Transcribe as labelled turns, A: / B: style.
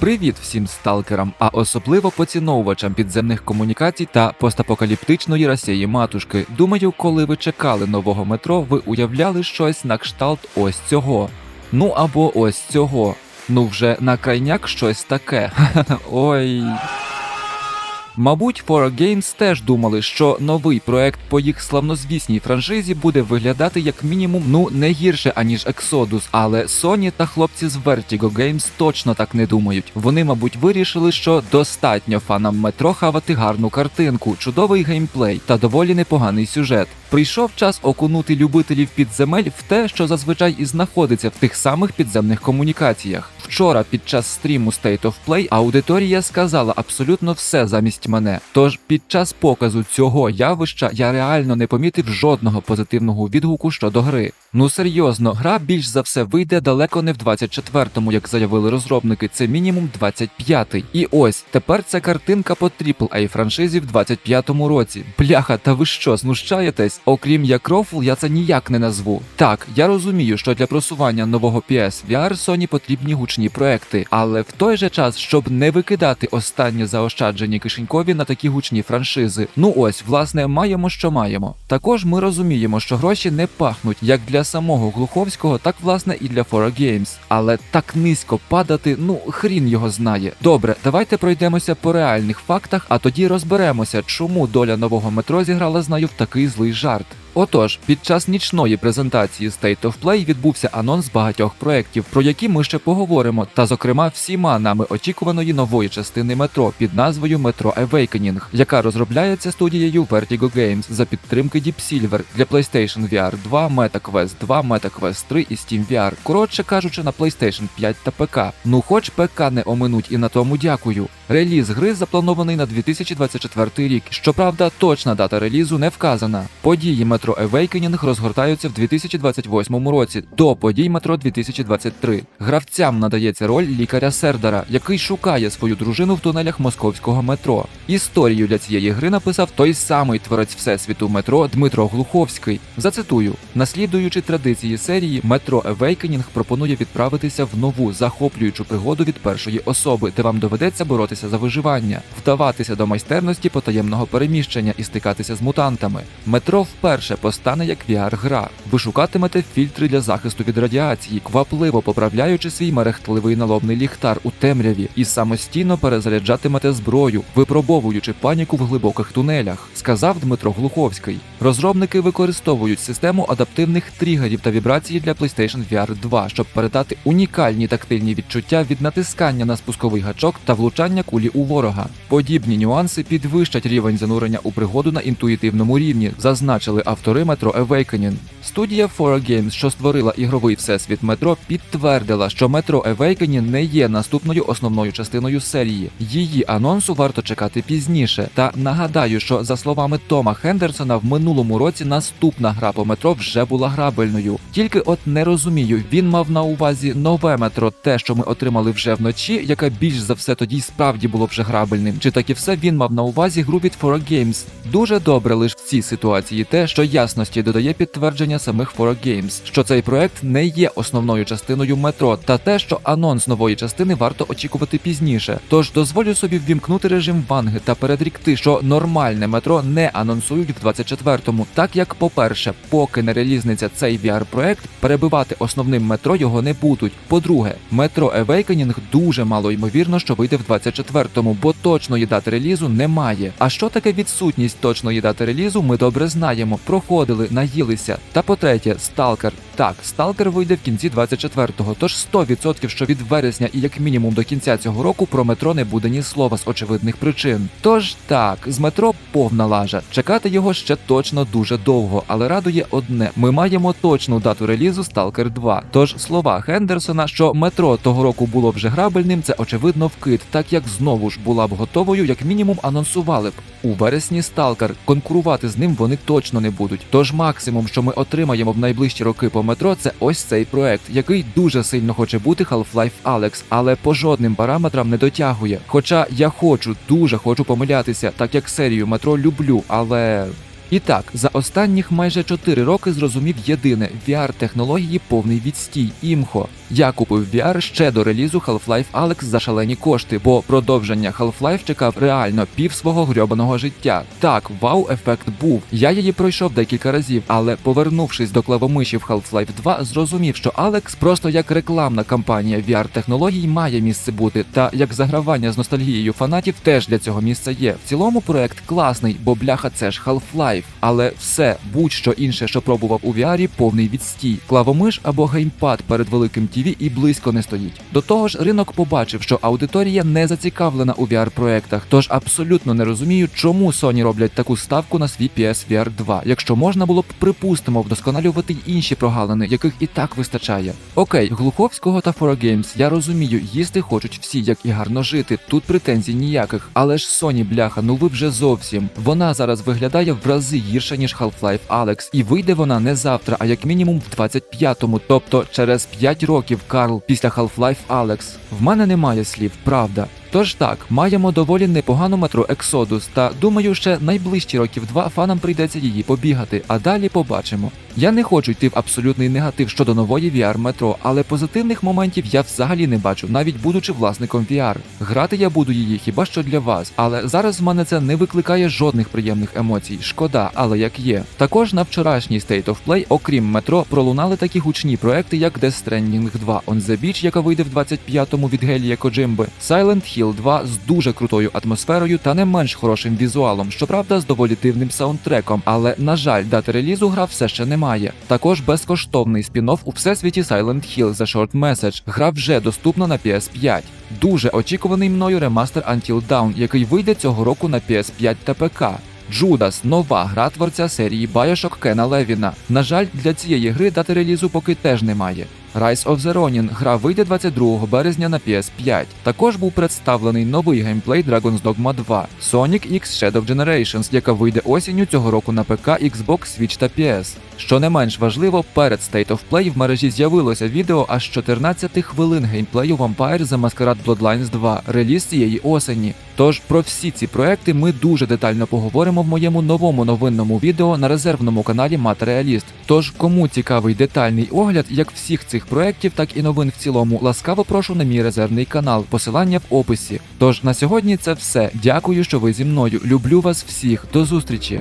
A: Привіт всім сталкерам, а особливо поціновувачам підземних комунікацій та постапокаліптичної Росії матушки. Думаю, коли ви чекали нового метро, ви уявляли щось на кшталт ось цього. Ну або ось цього. Ну вже на крайняк щось таке. Ой. Мабуть, 4 Games теж думали, що новий проект по їх славнозвісній франшизі буде виглядати як мінімум ну не гірше аніж Exodus, але Sony та хлопці з Vertigo Games точно так не думають. Вони, мабуть, вирішили, що достатньо фанам метро хавати гарну картинку, чудовий геймплей та доволі непоганий сюжет. Прийшов час окунути любителів підземель в те, що зазвичай і знаходиться в тих самих підземних комунікаціях. Вчора під час стріму State of Play аудиторія сказала абсолютно все замість мене. Тож під час показу цього явища я реально не помітив жодного позитивного відгуку щодо гри. Ну серйозно, гра більш за все вийде далеко не в 24-му, як заявили розробники, це мінімум 25-й. І ось тепер це картинка по AAA франшизі в 25-му році. Бляха, та ви що, знущаєтесь? Окрім як рофл, я це ніяк не назву. Так, я розумію, що для просування нового PS VR Sony потрібні гучні проекти, але в той же час, щоб не викидати останні заощаджені кишенькові на такі гучні франшизи. Ну ось, власне, маємо, що маємо. Також ми розуміємо, що гроші не пахнуть як для самого Глуховського, так власне і для 4 Games. Але так низько падати, ну хрін його знає. Добре, давайте пройдемося по реальних фактах, а тоді розберемося, чому доля нового метро зіграла з нею в такий злий жарт. Отож, під час нічної презентації State of Play відбувся анонс багатьох проєктів, про які ми ще поговоримо, та зокрема всіма нами очікуваної нової частини метро під назвою Metro Awakening, яка розробляється студією Vertigo Games за підтримки Deep Silver для PlayStation VR 2, MetaQuest 2, MetaQuest 3 і Steam VR. Коротше кажучи, на PlayStation 5 та ПК. Ну хоч ПК не оминуть і на тому дякую. Реліз гри запланований на 2024 рік. Щоправда, точна дата релізу не вказана. Події Metro Awakening розгортаються в 2028 році до подій Метро 2023. Гравцям надається роль лікаря Сердара, який шукає свою дружину в тунелях московського метро. Історію для цієї гри написав той самий творець всесвіту метро Дмитро Глуховський. Зацитую: наслідуючи традиції серії, Метро Awakening пропонує відправитися в нову захоплюючу пригоду від першої особи, де вам доведеться боротися за виживання, вдаватися до майстерності потаємного переміщення і стикатися з мутантами. Метро вперше постане як VR-гра. Ви шукатимете фільтри для захисту від радіації, квапливо поправляючи свій мерехтливий налобний ліхтар у темряві, і самостійно перезаряджатимете зброю, випробовуючи паніку в глибоких тунелях, сказав Дмитро Глуховський. Розробники використовують систему адаптивних тригерів та вібрацій для PlayStation VR 2, щоб передати унікальні тактильні відчуття від натискання на спусковий гачок та влучання кулі у ворога. Подібні нюанси підвищать рівень занурення у пригоду на інтуїтивному рівні, зазначили автори Metro Awakening. Студія 4 Games, що створила ігровий всесвіт метро, підтвердила, що Metro Awakening не є наступною основною частиною серії. Її анонсу варто чекати пізніше. Та нагадаю, що за словами Тома Хендерсона, в минулому році наступна гра по метро вже була грабельною. Тільки от не розумію, він мав на увазі нове метро, те, що ми отримали вже вночі, яке більш за все тоді справді було вже грабельним. Чи так і все він мав на увазі гру від 4 Games. Дуже добре лише в цій ситуації те, що ясності додає підтвердження самих 4 Games, що цей проект не є основною частиною метро, та те, що анонс нової частини варто очікувати пізніше. Тож дозволю собі ввімкнути режим ванги та передрікти, що нормальне метро не анонсують в 24-му, так як, по-перше, поки не релізниться цей VR-проект, перебивати основним метро його не будуть. По-друге, метро Awakening дуже мало ймовірно, що вийде в 24-му, бо точної дати релізу немає. А що таке відсутність точної дати релізу, ми добре знаємо. Проходили, наїлися. Та по-третє, Сталкер. Так, Сталкер вийде в кінці 24-го, тож 100% що від вересня і як мінімум до кінця цього року про метро не буде ні слова з очевидних причин. Тож так, з метро повна лажа. Чекати його ще точно дуже довго, але радує одне: ми маємо точну дату релізу Сталкер 2. Тож слова Хендерсона, що метро того року було вже грабельним, це очевидно вкид, так як знову ж була б готовою, як мінімум анонсували б. У вересні Сталкер конкурувати з ним вони точно не будуть. Тож максимум, що ми отримаємо в найближчі роки по метро, це ось цей проект, який дуже сильно хоче бути Half-Life Alex, але по жодним параметрам не дотягує. Хоча я хочу, дуже хочу помилятися, так як серію метро люблю, але. І так, за останніх майже 4 роки зрозумів єдине: VR-технології повний відстій імхо. Я купив VR ще до релізу Half-Life Alyx за шалені кошти, бо продовження Half-Life чекав реально пів свого грьобаного життя. Так, вау-ефект був. Я її пройшов декілька разів, але повернувшись до клавомиші в Half-Life 2, зрозумів, що Alyx просто як рекламна кампанія VR-технологій має місце бути, та як загравання з ностальгією фанатів теж для цього місця є. В цілому проект класний, бо бляха це ж Half-Life. Але все, будь-що інше, що пробував у VR, повний відстій. Клавомиш або геймпад перед великим TV і близько не стоїть. До того ж, ринок побачив, що аудиторія не зацікавлена у VR-проектах, тож абсолютно не розумію, чому Sony роблять таку ставку на свій PSVR 2, якщо можна було б припустимо вдосконалювати інші прогалини, яких і так вистачає. Окей, Глуховського та 4Games я розумію, їсти хочуть всі, як і гарно жити. Тут претензій ніяких. Але ж Sony, бляха, ну ви вже зовсім. Вона зараз виглядає в рази гірше, ніж Half-Life Alyx. І вийде вона не завтра, а як мінімум в 25-му, тобто через 5 років Карл після Half-Life Алекс. В мене немає слів, правда. Тож так, маємо доволі непогану метро Exodus, та думаю, ще найближчі років два фанам прийдеться її побігати, а далі побачимо. Я не хочу йти в абсолютний негатив щодо нової VR метро, але позитивних моментів я взагалі не бачу, навіть будучи власником VR. Грати я буду її хіба що для вас, але зараз в мене це не викликає жодних приємних емоцій. Шкода, але як є. Також на вчорашній State of Play, окрім метро, пролунали такі гучні проекти, як Death Stranding 2 On the Beach, яка вийде в 25-му від Гелія Коджимби, Silent Hill 2 з дуже крутою атмосферою та не менш хорошим візуалом, щоправда, з доволі дивним саундтреком, але на жаль, дати релізу гра все ще немає. Також безкоштовний спін-офф у всесвіті Silent Hill The Short Message. Гра вже доступна на PS5. Дуже очікуваний мною ремастер Until Dawn, який вийде цього року на PS5 та ПК. Джудас нова гра творця серії Bioshock Кена Левіна. На жаль, для цієї гри дати релізу поки теж немає. Rise of the Ronin гра вийде 22 березня на PS5. Також був представлений новий геймплей Dragon's Dogma 2, Sonic X Shadow Generations, яка вийде осінню цього року на ПК, Xbox, Switch та PS. Що не менш важливо, перед State of Play в мережі з'явилося відео аж 14 хвилин геймплею Vampire The Masquerade Bloodlines 2, реліз цієї осені. Тож про всі ці проекти ми дуже детально поговоримо в моєму новому новинному відео на резервному каналі Матеріаліст. Тож, кому цікавий детальний огляд як всіх цих проєктів, так і новин в цілому, ласкаво прошу на мій резервний канал, посилання в описі. Тож на сьогодні це все. Дякую, що ви зі мною. Люблю вас всіх. До зустрічі!